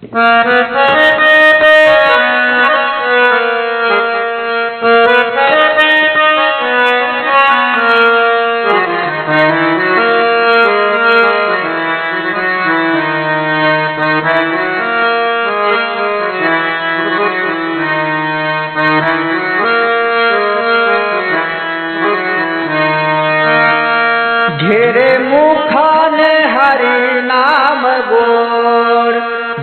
घेरे मुखाने हरी नाम गोड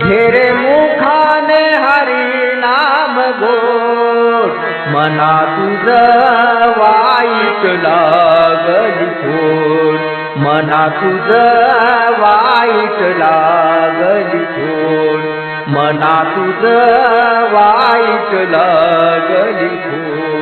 घेरे मुखाने हरी नाम गोड मना तुझ वाईट लागली खोड मना तुझ वाईट लागली खोड मना तुझ वाईट लागली खोड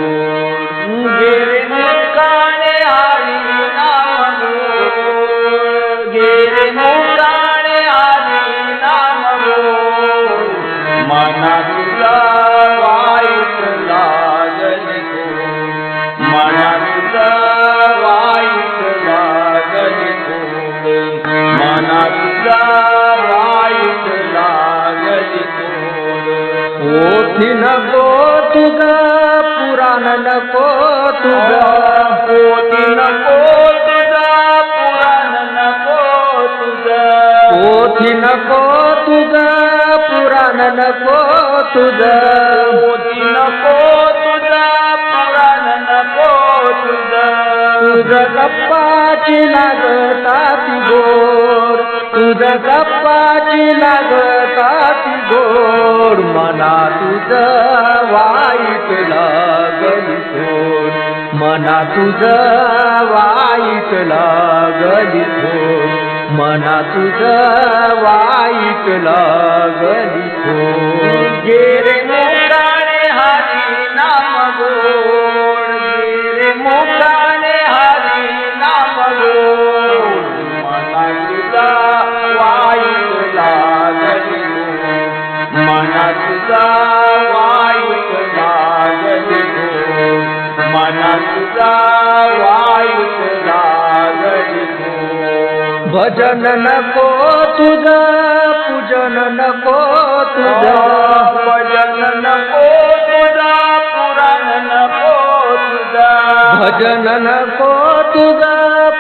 न पोतुगा पुराण न पोतुगा थी न पोतुगा पुराण न पोतुगा पोथी न पोतुगा पुराण न पोतुगा पुरान न पोतुगा पुराण न पुजा पाणो ज तुझ गप्पाची लागतात गोड मना तुझ वाईट लागली गोड मना तुझ वाईट लागली गोड मना तुझ वाईट लागली गोड गेले गोड मना तुझा वाईट लागली गोड मना तुझा वाईट लागली गोड भजन नको तुझ पूजन नको तुझ. भजन नको तुझ पुराण नको तुझ. भजन नको तुझ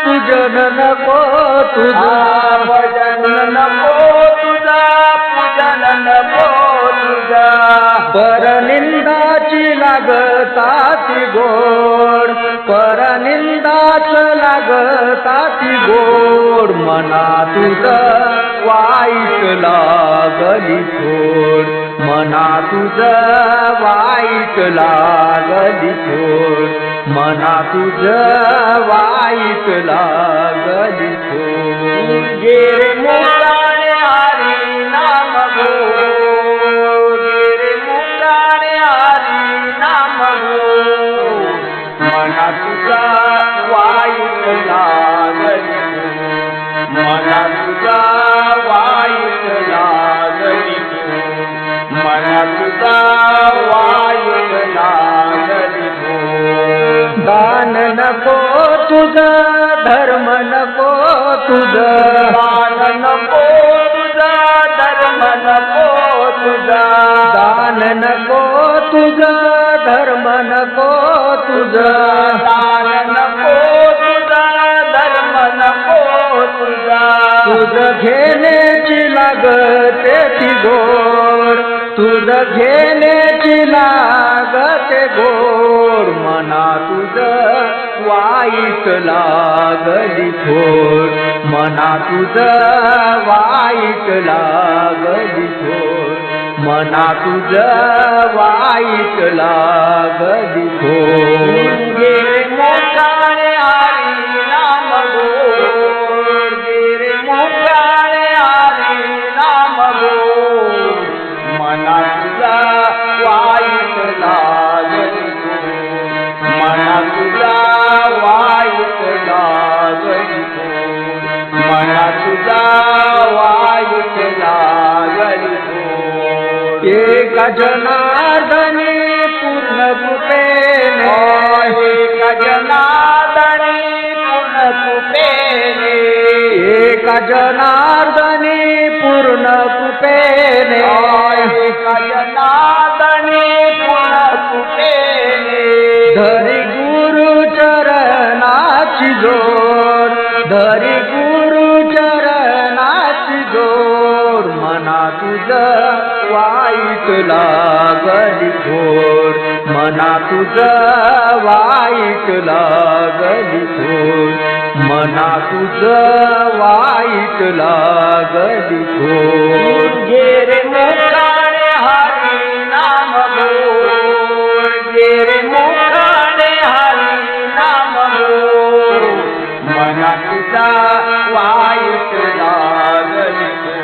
पूजन नको तुझ. भजन नको तुझ पूजन नको परनिंदाची लागताची गोड परनिंदाच लागताची गोड मना तुझ वाईट लागली थोड मना तुझ वाईट लागली थोड मना तुझ वाईट लागली खोड गे नको तुझ धर्म नको तुझ. दान नको तुझ धर्म नको तुझ. दान नको तुझ धर्म नको तुझ. दान नको तुझ धर्म नको तुझ. तुझ घेण्याची लागते ती गोड. तुझ घेण्याची लागते गोड. मना तुझ वाईट लागली थोर मना तुझ वाईट लागली थोर मना तुझ वाईट लागली थोर गेले मोठाने आले जनार्दनी पूर्ण कृपेने एक जनार्दनी पूर्ण कृपेने एक जनार्दनी पूर्ण कृपेने एका जनार्दनी पूर्ण कृपेने धरी गुरु चरणाची जोड धरी तुझ वाईट लागली घोड मना तुझ वाईट लागली घोड मना तुझ वाईट लागली घोड गेरे मोठाने हरी नाम गेरे हरी नाम मना तुझा वाईट लागली